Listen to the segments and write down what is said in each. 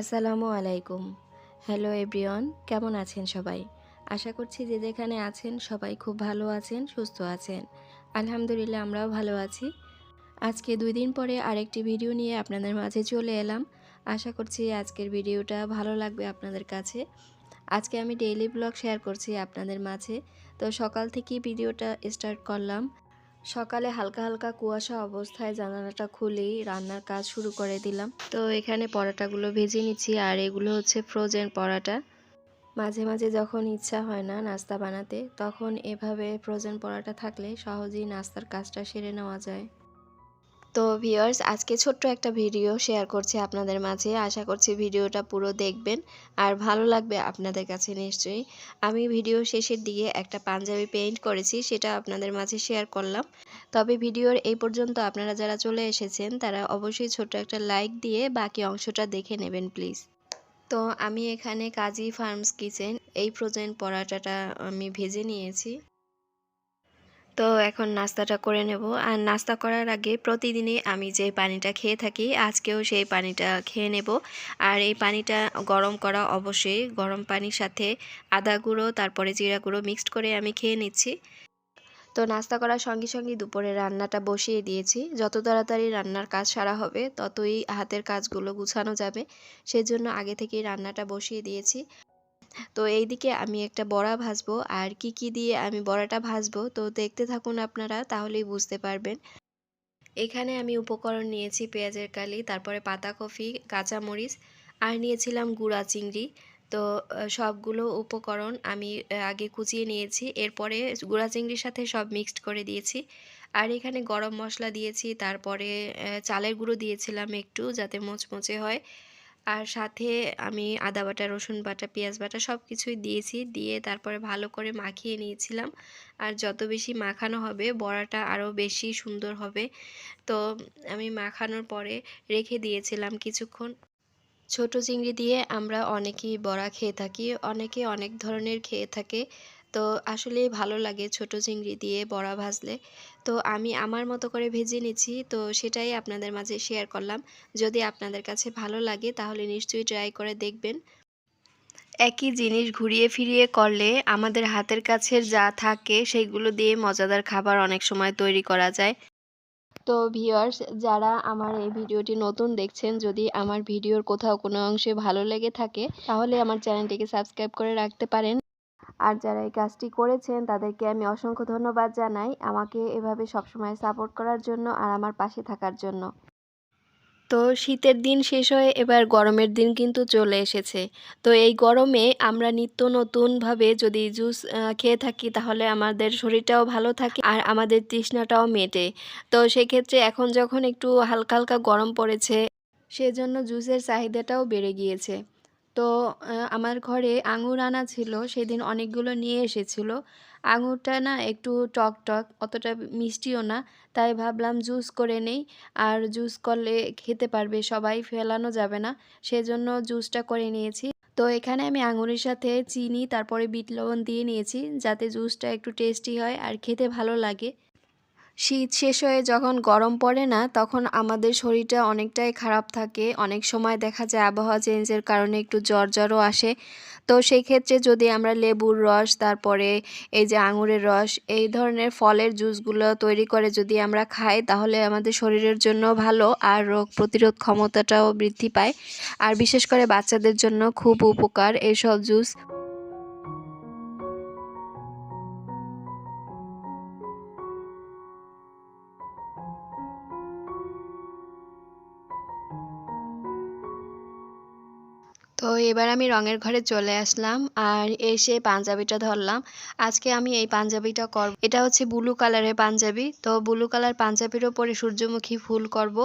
আসসালামু আলাইকুম। Hello everyone, কেমন আছেন সবাই? আশা করছি যে যেখানে আছেন সবাই খুব ভালো আছেন, সুস্থ আছেন। আলহামদুলিল্লাহ, আমরাও ভালো আছি। আজকে দুই দিন পরে আরেকটি ভিডিও নিয়ে আপনাদের মাঝে চলে এলাম। আশা করছি আজকের ভিডিওটা ভালো লাগবে আপনাদের কাছে। আজকে আমি ডেইলি ব্লগ শেয়ার করছি আপনাদের মাঝে। তো সকাল থেকেই ভিডিওটা স্টার্ট করলাম। সকালে হালকা হালকা কুয়াশা অবস্থায় জানালাটা খুলেই রান্নার কাজ শুরু করে দিলাম। তো এখানে পরাটাগুলো ভেজে নিচ্ছি, আর এগুলো হচ্ছে ফ্রোজেন পরাটা। মাঝে মাঝে যখন ইচ্ছা হয় না নাস্তা বানাতে, তখন এভাবে ফ্রোজেন পরাটা থাকলে সহজেই নাস্তার কাজটা সেরে নেওয়া যায়। তো ভিউয়ার্স আজকে ছোট্ট একটা ভিডিও শেয়ার করছি আপনাদের মাঝে। আশা করছি ভিডিওটা পুরো দেখবেন। আর ভালো লাগবে আপনাদের কাছে নিশ্চয়ই। আমি ভিডিও শেষের দিকে একটা পাঞ্জাবি পেইন্ট করেছি, সেটা আপনাদের মাঝে শেয়ার করলাম। তবে ভিডিওর এই পর্যন্ত আপনারা যারা চলে এসেছেন, তারা অবশ্যই ছোট্ট একটা লাইক দিয়ে বাকি অংশটা দেখে নেবেন প্লিজ তো আমি এখানে কাজী ফার্মস কিচেন, এই ফ্রোজেন পরাটাটা আমি ভেজে নিয়েছি। তো এখন নাস্তাটা করে নেব। আর নাস্তা করার আগে প্রতিদিনই আমি যে পানিটা খেয়ে থাকি, আজকেও সেই পানিটা খেয়ে নেব। আর এই পানিটা গরম করা অবশ্যই। গরম পানির সাথে আদা গুঁড়ো, তারপরে জিরা গুঁড়ো মিক্সড করে আমি খেয়ে নিচ্ছি। তো নাস্তা করার সঙ্গে সঙ্গে দুপুরে রান্নাটা বসিয়ে দিয়েছি। যত তাড়াতাড়ি রান্নার কাজ সারা হবে, ততই হাতের কাজগুলো গুছানো যাবে। সেজন্য আগে থেকেই রান্নাটা বসিয়ে দিয়েছি। তো এইদিকে আমি একটা বড়া ভাজবো আর কি কি দিয়ে আমি বড়াটা ভাজবো। তো দেখতে থাকুন আপনারা, তাহলেই বুঝতে পারবেন। এখানে আমি উপকরণ নিয়েছি পেঁয়াজের কালি, তারপরে পাতাকপি কাঁচামরিচ আর নিয়েছিলাম গুঁড়া চিংড়ি। তো সবগুলো উপকরণ আমি আগে কুচিয়ে নিয়েছি, এরপরে গুঁড়া চিংড়ির সাথে সব মিক্সড করে দিয়েছি। আর এখানে গরম মশলা দিয়েছি, তারপরে চালের গুঁড়ো দিয়েছিলাম একটু যাতে মোচমোচে হয়। আর সাথে আমি আদা বাটা, রসুন বাটা, পেঁয়াজ বাটা সব কিছুই দিয়েছি। দিয়ে তারপরে ভালো করে মাখিয়ে নিয়েছিলাম। আর যত বেশি মাখানো হবে, বড়াটা আরও বেশি সুন্দর হবে। তো আমি মাখানোর পরে রেখে দিয়েছিলাম কিছুক্ষণ। ছোট চিংড়ি দিয়ে আমরা অনেকেই বড়া খেয়ে থাকি। অনেকে অনেক ধরনের খেয়ে থাকে। তো আসলে ভালো লাগে ছোট চিংড়ি দিয়ে বড়া ভাজলে। তো আমি আমার মতো করে ভেজে নিচ্ছি, তো সেটাই আপনাদের মাঝে শেয়ার করলাম। যদি আপনাদের কাছে ভালো লাগে তাহলে নিশ্চয়ই ট্রাই করে দেখবেন। একই জিনিস ঘুরিয়ে ফিরিয়ে করলে আমাদের হাতের কাছের যা থাকে সেইগুলো দিয়ে মজাদার খাবার অনেক সময় তৈরি করা যায়। তো ভিউয়ার্স যারা আমার এই ভিডিওটি নতুন দেখছেন, যদি আমার ভিডিওর কোথাও কোনো অংশে ভালো লেগে থাকে, তাহলে আমার চ্যানেলটিকে সাবস্ক্রাইব করে রাখতে পারেন। আর যারা এই কাজটি করেছেন, তাদেরকে আমি অসংখ্য ধন্যবাদ জানাই আমাকে এভাবে সবসময় সাপোর্ট করার জন্য আর আমার পাশে থাকার জন্য। তো শীতের দিন শেষ হয়ে এবার গরমের দিন কিন্তু চলে এসেছে। তো এই গরমে আমরা নিত্য নতুনভাবে যদি জুস খেয়ে থাকি তাহলে আমাদের শরীরটাও ভালো থাকে আর আমাদের তৃষ্ণাটাও মেটে। তো সেক্ষেত্রে এখন যখন একটু হালকা হালকা গরম পড়েছে, সেজন্য জুসের চাহিদাটাও বেড়ে গিয়েছে। তো আমার ঘরে আঙুর আনা ছিল, সেদিন অনেকগুলো নিয়ে এসেছিল। আঙুরটা না একটু টক টক, অতটা মিষ্টিও না, তাই ভাবলাম জুস করে নেই। আর জুস করলে খেতে পারবে, সবাই ফেলানো যাবে না, সেজন্য জুসটা করে নিয়েছি। তো, এখানে আমি আঙুরের সাথে চিনি, তারপরে বিট লবণ দিয়ে নিয়েছি, যাতে জুসটা একটু টেস্টি হয় আর খেতে ভালো লাগে। শীত শেষ হয়ে যখন গরম পড়ে না, তখন আমাদের শরীরটা অনেকটাই খারাপ থাকে। অনেক সময় দেখা যায় আবহাওয়া চেঞ্জের কারণে একটু জ্বর জ্বরও আসে। তো সেই ক্ষেত্রে যদি আমরা লেবুর রস, তারপরে এই যে আঙুরের রস, এই ধরনের ফলের জুসগুলো তৈরি করে যদি আমরা খাই, তাহলে আমাদের শরীরের জন্য ভালো আর রোগ প্রতিরোধ ক্ষমতাটাও বৃদ্ধি পায়। আর বিশেষ করে বাচ্চাদের জন্য খুব উপকার এইসব জুস এবার আমি রঙের ঘরে চলে আসলাম আর এসে পাঞ্জাবিটা ধরলাম। আজকে আমি এই পাঞ্জাবিটা করব। এটা হচ্ছে ব্লু কালারের পাঞ্জাবি। তো ব্লু কালার পাঞ্জাবির ওপরে সূর্যমুখী ফুল করব।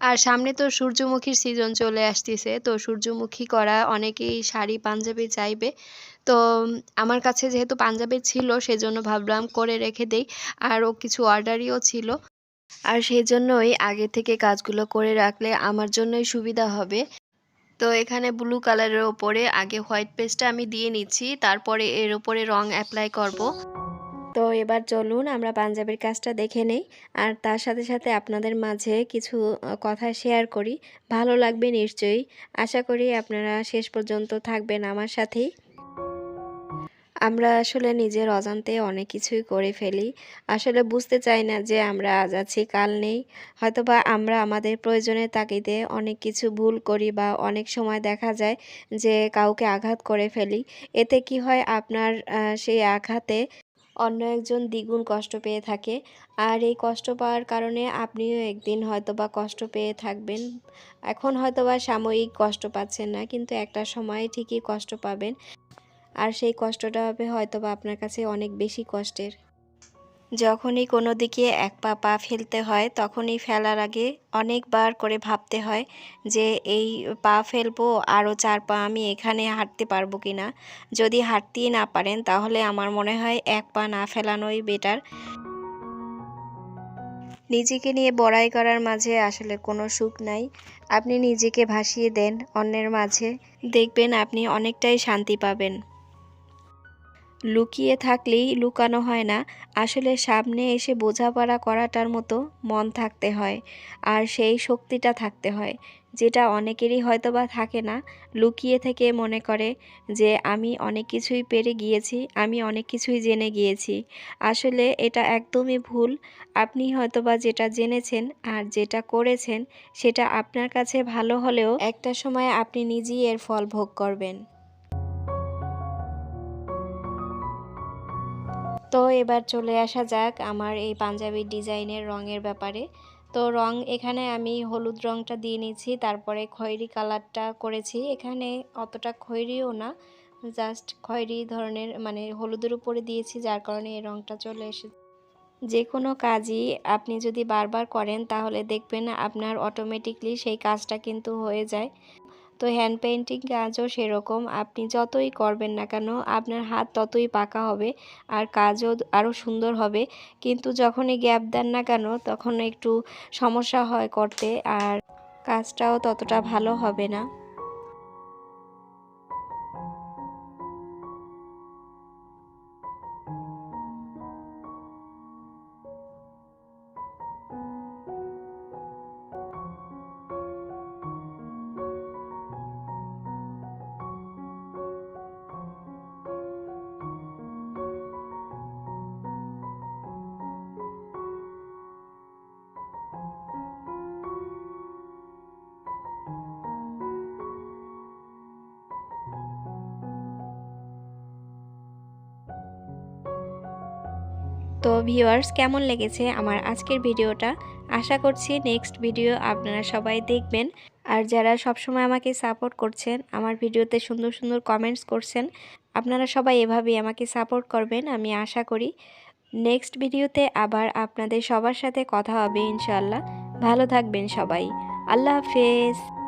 আর সামনে তো সূর্যমুখীর সিজন চলে আসতেছে। তো সূর্যমুখী করা অনেকেই শাড়ি, পাঞ্জাবি চাইবে। তো আমার কাছে যেহেতু পাঞ্জাবি ছিল, সেজন্য ভাবলাম করে রেখে দেই। আরও কিছু অর্ডারিও ছিল। আর সেই জন্যই আগে থেকে কাজগুলো করে রাখলে আমার জন্যই সুবিধা হবে। তো এখানে ব্লু কালারের ওপরে আগে হোয়াইট পেস্টটা আমি দিয়ে নিচ্ছি, তারপরে এর ওপরে রং অ্যাপ্লাই করব। তো এবার চলুন আমরা পাঞ্জাবের কাজটা দেখে নেই, আর তার সাথে সাথে আপনাদের মাঝে কিছু কথা শেয়ার করি। ভালো লাগবে নিশ্চয়ই। আশা করি আপনারা শেষ পর্যন্ত থাকবেন আমার সাথেই। আমরা আসলে নিজের অজান্তে অনেক কিছুই করে ফেলি। আসলে বুঝতে চাই না যে আমরা আজ আছি, কাল নেই। হয়তোবা আমরা আমাদের প্রয়োজনের তাগিদে অনেক কিছু ভুল করি বা অনেক সময় দেখা যায় যে কাউকে আঘাত করে ফেলি। এতে কি হয়? আপনার সেই আঘাতে অন্য একজন দ্বিগুণ কষ্ট পেয়ে থাকে। আর এই কষ্ট পাওয়ার কারণে আপনিও একদিন হয়তোবা কষ্ট পেয়ে থাকবেন। এখন হয়তোবা সাময়িক কষ্ট পাচ্ছেন না, কিন্তু একটা সময় ঠিকই কষ্ট পাবেন। আর সেই কষ্টটা হবে হয়তো বা আপনার কাছে অনেক বেশি কষ্টের। যখনই কোনো দিকে এক পা পা ফেলতে হয়, তখনই ফেলার আগে অনেকবার করে ভাবতে হয় যে, এই পা ফেলব, আরও চার পা আমি এখানে হাঁটতে পারব কি না? যদি হাঁটতেই না পারেন, তাহলে আমার মনে হয় এক পা না ফেলানোই বেটার। নিজেকে নিয়ে বড়াই করার মাঝে আসলে কোনো সুখ নাই। আপনি নিজেকে ভাসিয়ে দেন অন্যের মাঝে। দেখবেন আপনি অনেকটাই শান্তি পাবেন। লুকিয়ে থাকলেই লুকানো হয় না। আসলে সামনে এসে বোঝাপড়া করাটার মতো মন থাকতে হয়, আর সেই শক্তিটা থাকতে হয়, যেটা অনেকেরই হয়তোবা থাকে না। লুকিয়ে থেকে মনে করে যে, আমি অনেক কিছুই পেরে গিয়েছি, আমি অনেক কিছুই জেনে গিয়েছি। আসলে এটা একদমই ভুল। আপনি হয়তোবা যেটা জেনেছেন আর যেটা করেছেন, সেটা আপনার কাছে ভালো হলেও একটা সময় আপনি নিজেই এর ফল ভোগ করবেন। তো এবার চলে আসা যাক আমার এই পাঞ্জাবি ডিজাইনের রঙের ব্যাপারে। তো রং এখানে আমি হলুদ রংটা দিয়ে নিয়েছি, তারপরে খয়েরি কালারটা করেছি। এখানে অতটা খয়েরিও না, জাস্ট খয়েরি ধরনের মানে হলুদের উপরে দিয়েছি, যার কারণে এই রংটা চলে এসেছে যে কোনো কাজই আপনি যদি বারবার করেন তাহলে দেখবেন আপনার অটোমেটিকলি সেই কাজটা কিন্তু হয়ে যায়। তো হ্যান্ড পেন্টিং কাজও সেরকম। আপনি যতই করবেন না কেন, আপনার হাত ততই পাকা হবে আর কাজও আরও সুন্দর হবে। কিন্তু যখনই গ্যাপ দেন না কেন, তখন একটু সমস্যা হয় করতে আর কাজটাও ততটা ভালো হবে না। তো ভিউয়ার্স, কেমন লেগেছে আমার আজকের ভিডিওটা? আশা করছি নেক্সট ভিডিও আপনারা সবাই দেখবেন। আর যারা সবসময় আমাকে সাপোর্ট করছেন, আমার ভিডিওতে সুন্দর সুন্দর কমেন্টস করছেন, আপনারা সবাই এভাবেই আমাকে সাপোর্ট করবেন, আমি আশা করি। নেক্সট ভিডিওতে আবার আপনাদের সবার সাথে কথা হবে ইনশাল্লাহ ভালো থাকবেন সবাই। আল্লাহ হাফেজ।